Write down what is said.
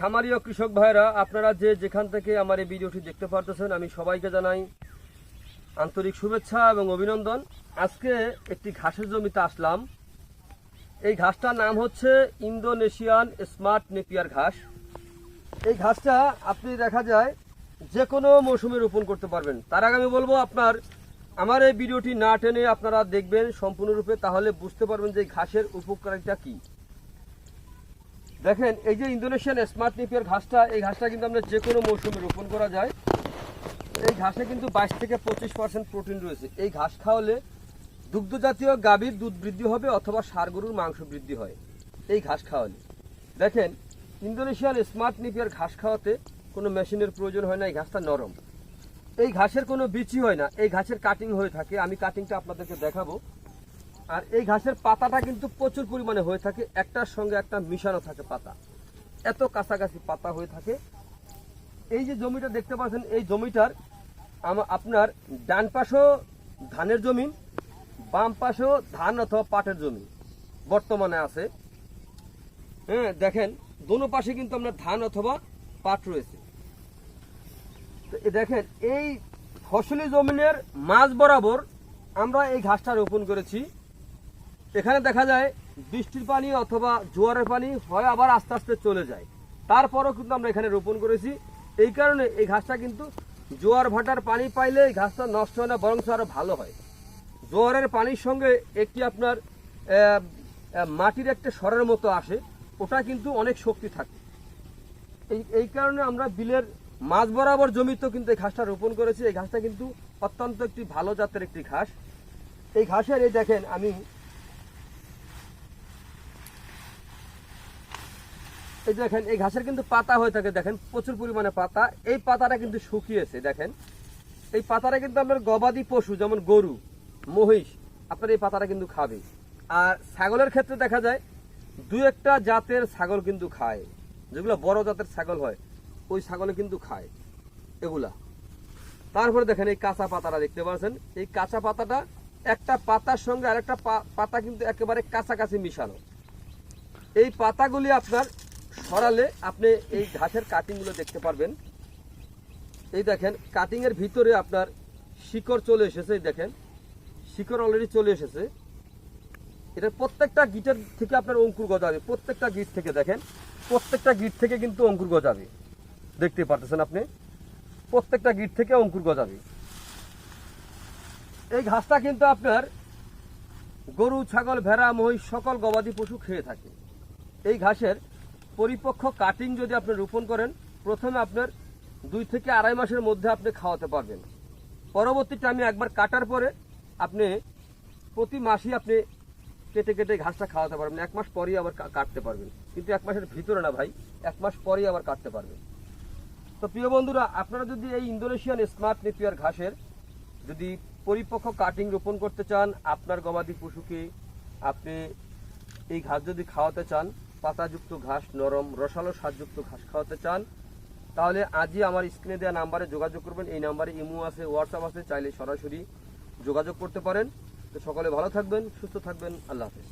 খামারি ও কৃষক ভাইরা আপনারা যে যেখান থেকে আমার এই ভিডিওটি দেখতে পারতেছেন, আমি সবাইকে জানাই আন্তরিক শুভেচ্ছা এবং অভিনন্দন। আজকে একটি ঘাসের জমিতে আসলাম। এই ঘাসটার নাম হচ্ছে ইন্দোনেশিয়ান স্মার্ট নেপিয়ার ঘাস। এই ঘাসটা আপনি দেখা যায় যে কোনো মৌসুমে রোপণ করতে পারবেন। তার আগে আমি বলব আপনার, আমার এই ভিডিওটি না টেনে আপনারা দেখবেন সম্পূর্ণরূপে, তাহলে বুঝতে পারবেন যে ঘাসের উপকারিতা কী। দেখেন, এই যে ইন্দোনেশিয়ান স্মার্ট নেপিয়ার ঘাসটা, এই ঘাসটা কিন্তু আমরা যে কোনো মৌসুমে রোপণ করা যায়। এই ঘাসে কিন্তু বাইশ থেকে পঁচিশ পার্সেন্ট প্রোটিন রয়েছে। এই ঘাস খাওয়ালে দুগ্ধ জাতীয় গাভীর দুধ বৃদ্ধি হবে অথবা ষাঁড় গরুর মাংস বৃদ্ধি হয়, এই ঘাস খাওয়ালে। দেখেন, ইন্দোনেশিয়ান স্মার্ট নিপিয়ার ঘাস খাওয়াতে কোনো মেশিনের প্রয়োজন হয় না, এই ঘাসটা নরম। এই ঘাসের কোনো বিচি হয় না, এই ঘাসের কাটিং হয়ে থাকে। আমি কাটিংটা আপনাদেরকে দেখাবো। আর এই ঘাসের পাতাটা কিন্তু প্রচুর পরিমাণে হয়ে থাকে। একটার সঙ্গে একটা মিশানো থাকে পাতা। এত কাছাকাছি পাতা হয়ে থাকে। এই যে জমিটা দেখতে পাচ্ছেন, এই জমিটার আপনার ডান পাশেও ধানের জমি, বাম পাশেও ধান অথবা পাটের জমি বর্তমানে আছে। হ্যাঁ দেখেন, দোনো পাশে কিন্তু আপনার ধান অথবা পাট রয়েছে। তো দেখেন, এই ফসলি জমিনের মাঝ বরাবর আমরা এই ঘাসটা রোপণ করেছি। এখানে দেখা যায় বৃষ্টির পানি অথবা জোয়ারের পানি হয় আবার আস্তে আস্তে চলে যায়। তারপরও কিন্তু আমরা এখানে রোপণ করেছি। এই কারণে এই ঘাসটা কিন্তু জোয়ার ভাটার পানি পাইলে এই ঘাসটা নষ্ট হয় না বরং আরও ভালো হয়। জোয়ারের পানির সঙ্গে একটি আপনার মাটির একটা সরের মতো আসে, ওটা কিন্তু অনেক শক্তি থাকে। এই এই কারণে আমরা বিলের মাঝ বরাবর জমিতেও কিন্তু এই ঘাসটা রোপণ করেছি। এই ঘাসটা কিন্তু অত্যন্ত একটি ভালো জাতের একটি ঘাস। এই ঘাসের এই দেখেন, আমি এই দেখেন, এই ঘাসের কিন্তু পাতা হয়ে থাকে, দেখেন, প্রচুর পরিমাণে পাতা। এই পাতাটা কিন্তু শুকিয়েছে, দেখেন। এই পাতাটা কিন্তু আপনার গবাদি পশু, যেমন গরু, মহিষ, আপনার এই পাতাটা কিন্তু খাবে। আর ছাগলের ক্ষেত্রে দেখা যায়, দু একটা জাতের ছাগল কিন্তু খায়। যেগুলো বড় জাতের ছাগল হয়, ওই ছাগলে কিন্তু খায় এগুলা। তারপরে দেখেন, এই কাঁচা পাতাটা দেখতে পাচ্ছেন। এই কাঁচা পাতাটা একটা পাতার সঙ্গে আরেকটা পা- পাতা কিন্তু একেবারে কাছাকাছি মিশানো। এই পাতাগুলি আপনার সরালে আপনি এই ঘাসের কাটিংগুলো দেখতে পারবেন। এই দেখেন কাটিং এর ভিতরে আপনার শিকড় চলে এসেছে, এই দেখেন। শিকড় অলরেডি চলে এসেছে। এটা প্রত্যেকটা গিটের থেকে আপনার অঙ্কুর গজাবে, প্রত্যেকটা গিট থেকে দেখেন। প্রত্যেকটা গিট থেকে কিন্তু অঙ্কুর গজাবে। দেখতে পারতেছেন আপনি? প্রত্যেকটা গিট থেকে অঙ্কুর গজাবে। এই ঘাসটা কিন্তু আপনার গরু, ছাগল, ভেড়া, মহিষ, সকল গবাদি পশু খেয়ে থাকে। এই ঘাসের পরিপক্ক কাটিং যদি আপনি রোপণ করেন, প্রথমে আপনার দুই থেকে আড়াই মাসের মধ্যে আপনি খাওয়াতে পারবেন। পরবর্তী টাইমে একবার কাটার পরে আপনি প্রতি মাসেই আপনি কেটে কেটে ঘাসটা খাওয়াতে পারবেন। এক মাস পরেই আবার কাটতে পারবেন। কিন্তু এক মাসের ভিতরে না ভাই, এক মাস পরেই আবার কাটতে পারবেন। তো প্রিয় বন্ধুরা, আপনারা যদি এই ইন্দোনেশিয়ান স্মার্ট নেপিয়ার ঘাসের যদি পরিপক্ক কাটিং রোপণ করতে চান, আপনার গবাদি পশুকে আপনি এই ঘাস যদি খাওয়াতে চান পাতাযুক্ত ঘাস নরম, রসালো স্বাদযুক্ত ঘাস খাওয়াতে চান, তাহলে আজই আমার স্ক্রিনে দেওয়া নাম্বারে যোগাযোগ করবেন। এই নাম্বারে ইমো আছে, হোয়াটসঅ্যাপ আছে, চাইলে সরাসরি যোগাযোগ করতে পারেন। তো সকলে ভালো থাকবেন, সুস্থ থাকবেন, আল্লাহ হাফেজ।